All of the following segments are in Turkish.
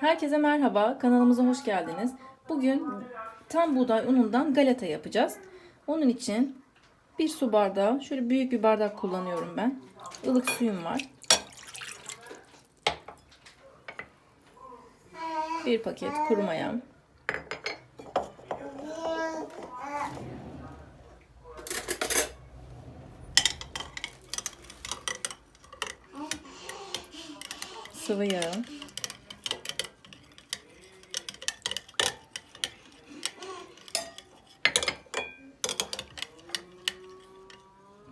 Herkese merhaba, kanalımıza hoş geldiniz. Bugün tam buğday unundan galeta yapacağız. Onun için bir su bardağı, şöyle büyük bir bardak kullanıyorum ben. Ilık suyum var. Bir paket kuru mayam. Sıvı yağ.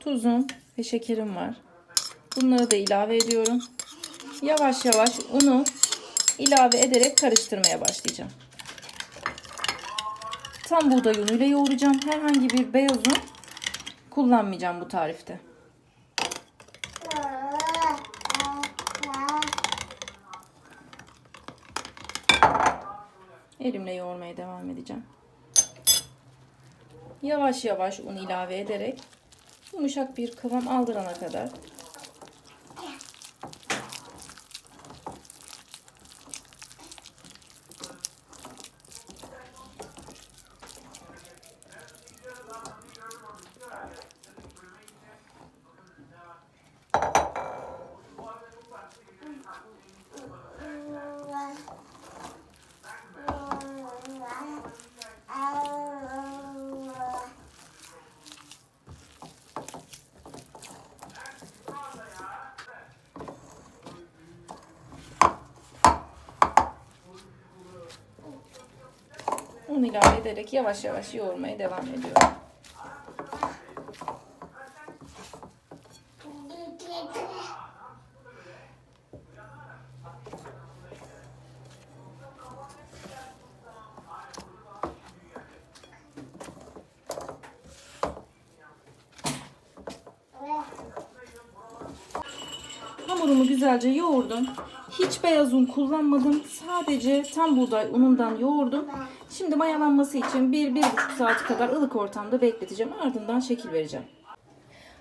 Tuzum ve şekerim var. Bunları da ilave ediyorum. Yavaş yavaş unu ilave ederek karıştırmaya başlayacağım. Tam buğday unuyla yoğuracağım. Herhangi bir beyaz un kullanmayacağım bu tarifte. Elimle yoğurmaya devam edeceğim. Yavaş yavaş un ilave ederek yumuşak bir kıvam aldırana kadar ilave ederek yavaş yavaş yoğurmaya devam ediyorum. Hamurumu güzelce yoğurdum. Hiç beyaz un kullanmadım. Sadece tam buğday unundan yoğurdum. Şimdi mayalanması için 1-1,5 saat kadar ılık ortamda bekleteceğim. Ardından şekil vereceğim.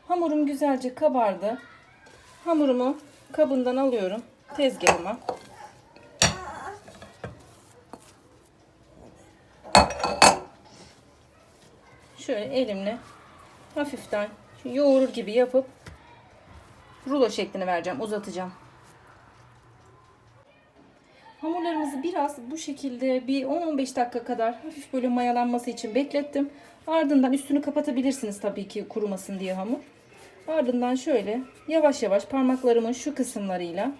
Hamurum güzelce kabardı. Hamurumu kabından alıyorum tezgahıma. Şöyle elimle hafiften yoğurur gibi yapıp rulo şeklini vereceğim, uzatacağım. Hamurlarımızı biraz bu şekilde bir 10-15 dakika kadar hafif böyle mayalanması için beklettim. Ardından üstünü kapatabilirsiniz tabii ki kurumasın diye hamur. Ardından şöyle yavaş yavaş parmaklarımın şu kısımlarıyla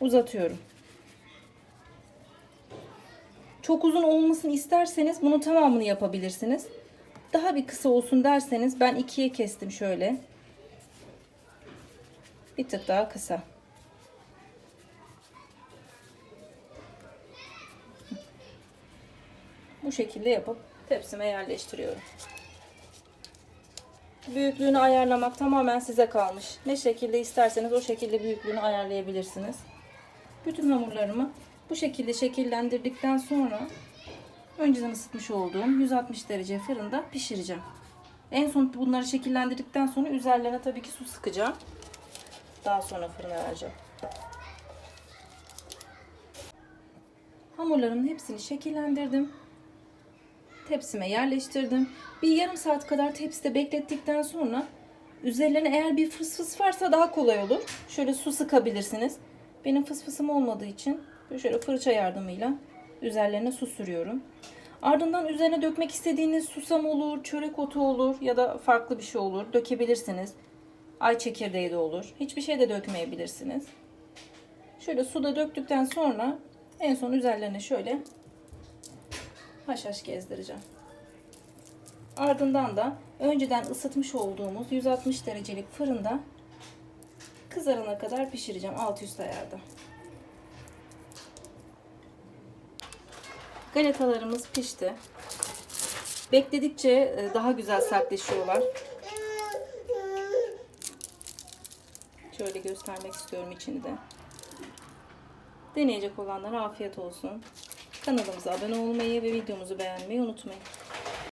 uzatıyorum. Çok uzun olmasını isterseniz bunun tamamını yapabilirsiniz. Daha bir kısa olsun derseniz ben ikiye kestim şöyle. Bir tık daha kısa. Bu şekilde yapıp tepsime yerleştiriyorum. Büyüklüğünü ayarlamak tamamen size kalmış. Ne şekilde isterseniz o şekilde büyüklüğünü ayarlayabilirsiniz. Bütün hamurlarımı bu şekilde şekillendirdikten sonra önceden ısıtmış olduğum 160 derece fırında pişireceğim. En son bunları şekillendirdikten sonra üzerlerine tabii ki su sıkacağım. Daha sonra fırına vereceğim. Hamurlarımın hepsini şekillendirdim. Tepsime yerleştirdim. Bir yarım saat kadar tepside beklettikten sonra üzerlerine eğer bir fıs fıs varsa daha kolay olur. Şöyle su sıkabilirsiniz. Benim fıs fısım olmadığı için şöyle fırça yardımıyla üzerlerine su sürüyorum. Ardından üzerine dökmek istediğiniz susam olur, çörek otu olur ya da farklı bir şey olur. Dökebilirsiniz. Ay çekirdeği de olur. Hiçbir şey de dökmeyebilirsiniz. Şöyle suda döktükten sonra en son üzerlerine şöyle haşhaş gezdireceğim. Ardından da önceden ısıtmış olduğumuz 160 derecelik fırında kızarana kadar pişireceğim alt üst ayarda. Galetalarımız pişti. Bekledikçe e, daha güzel sertleşiyorlar. Şöyle göstermek istiyorum içini de. Deneyecek olanlara afiyet olsun. Kanalımıza abone olmayı ve videomuzu beğenmeyi unutmayın.